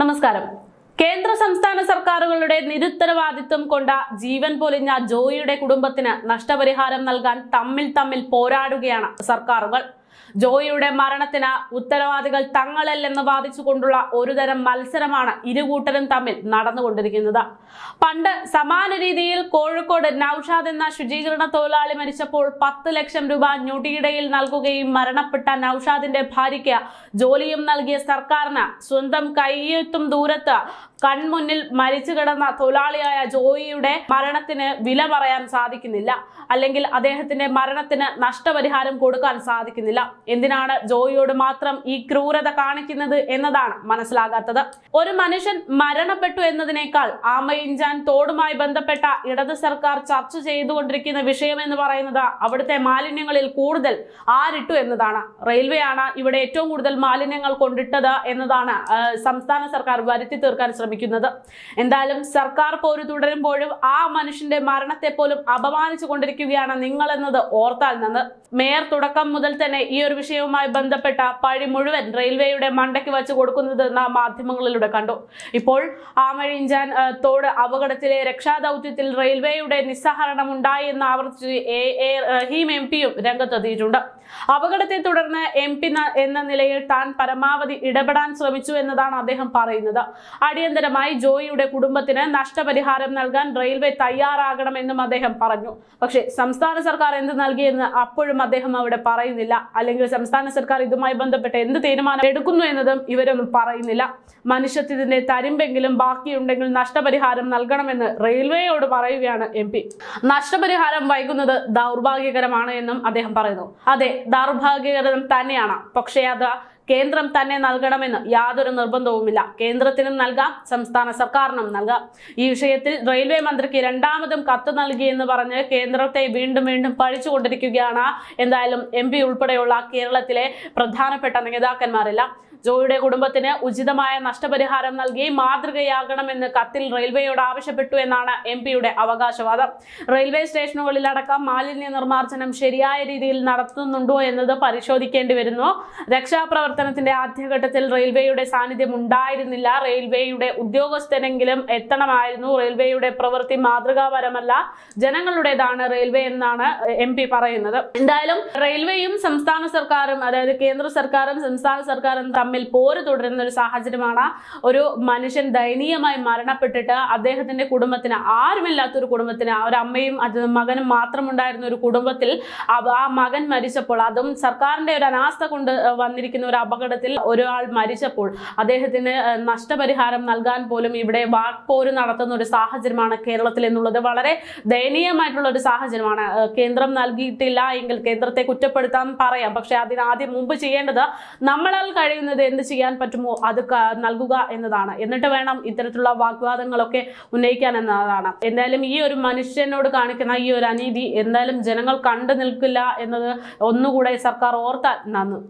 നമസ്കാരം. കേന്ദ്ര സംസ്ഥാന സർക്കാരുകളുടെ നിരുത്തരവാദിത്വം കൊണ്ട ജീവൻ പൊലിഞ്ഞ ജോയിയുടെ കുടുംബത്തിന് നഷ്ടപരിഹാരം നൽകാൻ തമ്മിൽ തമ്മിൽ പോരാടുകയാണ് സർക്കാരുകൾ. ജോയിയുടെ മരണത്തിന് ഉത്തരവാദികൾ തങ്ങളല്ലെന്ന് വാദിച്ചുകൊണ്ടുള്ള ഒരുതരം മത്സരമാണ് ഇരുകൂട്ടരും തമ്മിൽ നടന്നുകൊണ്ടിരിക്കുന്നത്. പണ്ട് സമാന രീതിയിൽ കോഴിക്കോട് നൌഷാദ് എന്ന ശുചീകരണ തൊഴിലാളി മരിച്ചപ്പോൾ പത്ത് ലക്ഷം രൂപ ഞൊടിയിടയിൽ നൽകുകയും മരണപ്പെട്ട നൌഷാദിന്റെ ഭാര്യയ്ക്ക് ജോലിയും നൽകിയ സർക്കാരിന് സ്വന്തം കൈയെത്തും ദൂരത്ത് കൺമുന്നിൽ മരിച്ചു കിടന്ന തൊഴിലാളിയായ ജോയിയുടെ മരണത്തിന് വില പറയാൻ സാധിക്കുന്നില്ല. അല്ലെങ്കിൽ അദ്ദേഹത്തിന്റെ മരണത്തിന് നഷ്ടപരിഹാരം കൊടുക്കാൻ സാധിക്കുന്നില്ല. എന്തിനാണ് ജോയിയോട് മാത്രം ഈ ക്രൂരത കാണിക്കുന്നത് എന്നതാണ് മനസ്സിലാകാത്തത്. ഒരു മനുഷ്യൻ മരണപ്പെട്ടു എന്നതിനേക്കാൾ ആമയിഞ്ചാൻ തോടുമായി ബന്ധപ്പെട്ട ഇടത് സർക്കാർ ചർച്ച ചെയ്തുകൊണ്ടിരിക്കുന്ന വിഷയം എന്ന് പറയുന്നത് അവിടുത്തെ മാലിന്യങ്ങളിൽ കൂടുതൽ ആരിട്ടു എന്നതാണ്. റെയിൽവേ ആണ് ഇവിടെ ഏറ്റവും കൂടുതൽ മാലിന്യങ്ങൾ കൊണ്ടിട്ടത് എന്നതാണ് സംസ്ഥാന സർക്കാർ വരുത്തി തീർക്കാൻ ശ്രമിക്കുന്നത്. എന്തായാലും സർക്കാർ പോര് തുടരുമ്പോഴും ആ മനുഷ്യന്റെ മരണത്തെ പോലും അപമാനിച്ചു കൊണ്ടിരിക്കുകയാണ് നിങ്ങൾ എന്നത് ഓർത്താൽ നിന്ന്. മേയർ തുടക്കം മുതൽ തന്നെ ഈ ഒരു വിഷയവുമായി ബന്ധപ്പെട്ട പഴി മുഴുവൻ റെയിൽവേയുടെ മണ്ടയ്ക്ക് വച്ച് കൊടുക്കുന്നത് നാം മാധ്യമങ്ങളിലൂടെ കണ്ടു. ഇപ്പോൾ ആമഴിഞ്ചാൻ തോട് അപകടത്തിലെ രക്ഷാദൌത്യത്തിൽ റെയിൽവേയുടെ നിസ്സഹരണം ഉണ്ടായി എന്ന് ആവർത്തിച്ച് എ എ റഹീം എം പിയും രംഗത്തെത്തിയിട്ടുണ്ട്. അപകടത്തെ തുടർന്ന് എം പി എന്ന നിലയിൽ താൻ പരമാവധി ഇടപെടാൻ ശ്രമിച്ചു എന്നതാണ് അദ്ദേഹം പറയുന്നത്. അടിയന്തരമായി ജോയിയുടെ കുടുംബത്തിന് നഷ്ടപരിഹാരം നൽകാൻ റെയിൽവേ തയ്യാറാകണമെന്നും അദ്ദേഹം പറഞ്ഞു. പക്ഷേ സംസ്ഥാന സർക്കാർ എന്ത് നൽകിയെന്ന് അപ്പോഴും അദ്ദേഹം അവിടെ പറയുന്നില്ല. സംസ്ഥാന സർക്കാർ ഇതുമായി ബന്ധപ്പെട്ട് എന്ത് തീരുമാനം എടുക്കുന്നു എന്നതും ഇവരൊന്നും പറയുന്നില്ല. മനുഷ്യത്വത്തിന്റെ തരിമ്പെങ്കിലും ബാക്കിയുണ്ടെങ്കിൽ നഷ്ടപരിഹാരം നൽകണമെന്ന് റെയിൽവേയോട് പറയുകയാണ് എം പി. നഷ്ടപരിഹാരം വൈകുന്നത് ദൗർഭാഗ്യകരമാണ് എന്നും അദ്ദേഹം പറയുന്നു. അതെ ദൗർഭാഗ്യകരം തന്നെയാണ്. പക്ഷേ അത് കേന്ദ്രം തന്നെ നൽകണമെന്ന് യാതൊരു നിർബന്ധവുമില്ല. കേന്ദ്രത്തിനും നൽകാം സംസ്ഥാന സർക്കാരിനും നൽകാം. ഈ വിഷയത്തിൽ റെയിൽവേ മന്ത്രിക്ക് രണ്ടാമതും കത്ത് നൽകിയെന്ന് പറഞ്ഞ് കേന്ദ്രത്തെ വീണ്ടും വീണ്ടും പഴിച്ചുകൊണ്ടിരിക്കുകയാണ്. എന്തായാലും എം ഉൾപ്പെടെയുള്ള കേരളത്തിലെ പ്രധാനപ്പെട്ട നേതാക്കന്മാരെല്ലാം ജോയിയുടെ കുടുംബത്തിന് ഉചിതമായ നഷ്ടപരിഹാരം നൽകി മാതൃകയാകണമെന്ന് കത്തിൽ റെയിൽവേയോട് ആവശ്യപ്പെട്ടു എന്നാണ് എം പിയുടെ അവകാശവാദം. റെയിൽവേ സ്റ്റേഷനുകളിലടക്കം മാലിന്യ നിർമ്മാർജനം ശരിയായ രീതിയിൽ നടത്തുന്നുണ്ടോ എന്നത് പരിശോധിക്കേണ്ടി വരുന്നു. രക്ഷാപ്രവർത്തനത്തിന്റെ ആദ്യഘട്ടത്തിൽ റെയിൽവേയുടെ സാന്നിധ്യം ഉണ്ടായിരുന്നില്ല. റെയിൽവേയുടെ ഉദ്യോഗസ്ഥരെങ്കിലും എത്തണമായിരുന്നു. റെയിൽവേയുടെ പ്രവൃത്തി മാതൃകാപരമല്ല ജനങ്ങളുടേതാണ് റെയിൽവേ എന്നാണ് എം പി പറയുന്നത്. എന്തായാലും റെയിൽവേയും സംസ്ഥാന സർക്കാരും അതായത് കേന്ദ്ര സർക്കാരും സംസ്ഥാന സർക്കാരും തമ്മിൽ പോര് തുടരുന്ന ഒരു സാഹചര്യമാണ് ഒരു മനുഷ്യൻ ദയനീയമായി മരണപ്പെട്ടിട്ട് അദ്ദേഹത്തിന്റെ കുടുംബത്തിന് ആരുമില്ലാത്തൊരു കുടുംബത്തിന് ഒരു അമ്മയും മകനും മാത്രം ഉണ്ടായിരുന്ന ഒരു കുടുംബത്തിൽ ആ മകൻ മരിച്ചപ്പോൾ അതും സർക്കാരിന്റെ ഒരു അനാസ്ഥ കൊണ്ട് വന്നിരിക്കുന്ന ഒരു അപകടത്തിൽ ഒരാൾ മരിച്ചപ്പോൾ അദ്ദേഹത്തിന് നഷ്ടപരിഹാരം നൽകാൻ പോലും ഇവിടെ വാക്പോര് നടത്തുന്ന ഒരു സാഹചര്യമാണ് കേരളത്തിൽ എന്നുള്ളത്. വളരെ ദയനീയമായിട്ടുള്ള ഒരു സാഹചര്യമാണ്. കേന്ദ്രം നൽകിയിട്ടില്ല എങ്കിൽ കേന്ദ്രത്തെ കുറ്റപ്പെടുത്താൻ പറയാം. പക്ഷെ അതിന് ആദ്യം മുമ്പ് ചെയ്യേണ്ടത് നമ്മളാൽ കഴിയുന്നത് എന്ത് ചെയ്യാൻ പറ്റുമോ അത് നൽകുക എന്നതാണ്. എന്നിട്ട് വേണം ഇത്തരത്തിലുള്ള വാഗ്വാദങ്ങളൊക്കെ ഉന്നയിക്കാൻ എന്നതാണ്. എന്തായാലും ഈ ഒരു മനുഷ്യനോട് കാണിക്കുന്ന ഈ ഒരു അനീതി എന്തായാലും ജനങ്ങൾ കണ്ടു നിൽക്കില്ല എന്നത് ഒന്നുകൂടെ സർക്കാർ ഓർത്താൽ നന്ന്.